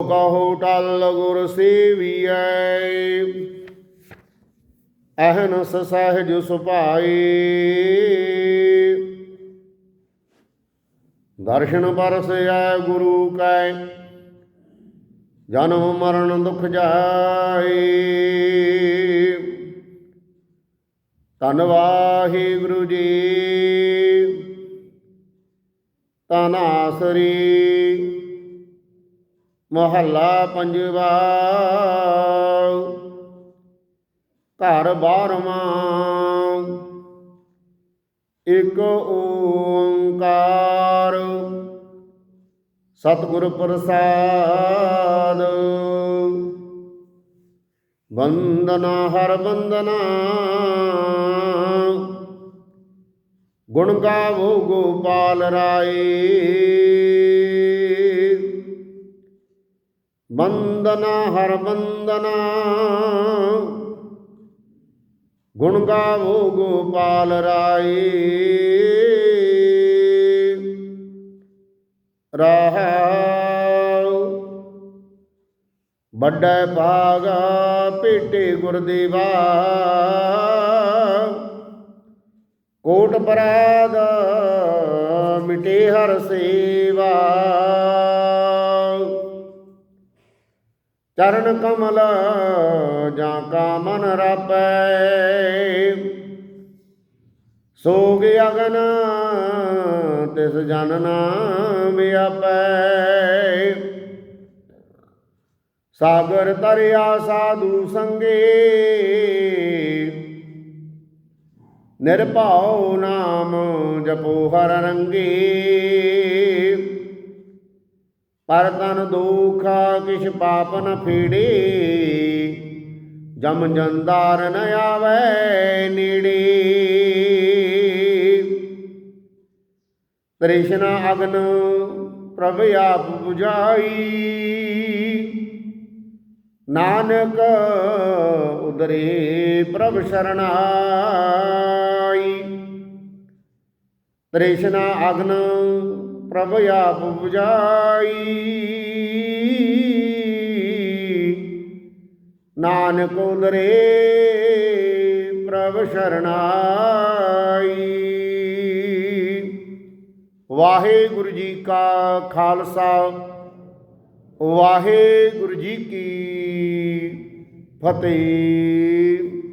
ਕਹੋ ਟਲ ਗੁਰ ਸੇਵੀਐ। ਅਹਨਸ ਸਹਿਜ ਸੁਭਾਈ ਦਰਸ਼ਨ ਪਰਸੈ ਗੁਰੂ ਕੈ, ਜਨਮ ਮਰਨ ਦੁਖ ਜਾਏ। ਧੰਨ ਗੁਰੂ ਜੀ। ਧੰਨ ਆਸਰੀ। ਮਹੱਲਾ ਪੰਜਵਾ। ਘਰ ਬਾਰਵਾਂ। ਇੱਕ ਓੰਕਾਰ। ਸਤਿਗੁਰ ਪ੍ਰਸਾਦ। ਬੰਦਨਾ ਹਰ ਬੰਦਨਾ ਗੁਣ ਗਾਵੋ ਗੋਪਾਲ ਰਾਏ। ਬੰਦਨਾ ਹਰ ਬੰਦਨਾ ਗੁਣ ਗਾਵੋ ਗੋਪਾਲ ਰਾਏ। ਰਹਾਉ ਵੱਡਾ ਭਾਗਾ ਭੇਟੇ ਗੁਰਦੇਵਾ। ਕੋਟ ਪਰਾਦ ਮਿਟੇ ਹਰ ਸੇਵਾ। ਚਰਨ ਕਮਲ ਜਾਂ ਕਾ ਮਨ ਰਾਪੈ। ਸੋਗ ਅਗਨ ਤਿਸ ਜਨ ਨਾਮ ਆਪੈ। ਸਾਗਰ ਤਰਿਆ ਸਾਧੂ ਸੰਗੇ। ਨਿਰਭਉ ਨਾਮ ਜਪੋ ਹਰ ਰੰਗੇ। ਪਰ ਤਨ ਦੁਖ ਕਿਛ ਪਾਪ ਨ ਫੀੜੇ। ਜਮ ਜੰਦਾਰ ਨ ਆਵੈ ਨੇੜੇ। ਤ੍ਰਿਸ਼ਨਾ ਅਗਨ ਪ੍ਰਭ ਆਪ 부ਝਾਈ। ਨਾਨਕ ਉਦਰੇ ਪ੍ਰਭ ਸ਼ਰਣਾਈ। ਤ੍ਰਿਸ਼ਨਾ ਅਗਨ ਪ੍ਰਭ ਆਪ 부ਝਾਈ ਨਾਨਕ ਉਦਰੇ ਪ੍ਰਭ ਸ਼ਰਣਾਈ। ਵਾਹਿਗੁਰੂ ਜੀ ਕਾ ਖਾਲਸਾ, ਵਾਹਿਗੁਰੂ ਜੀ ਕੀ ਫਤਿਹ।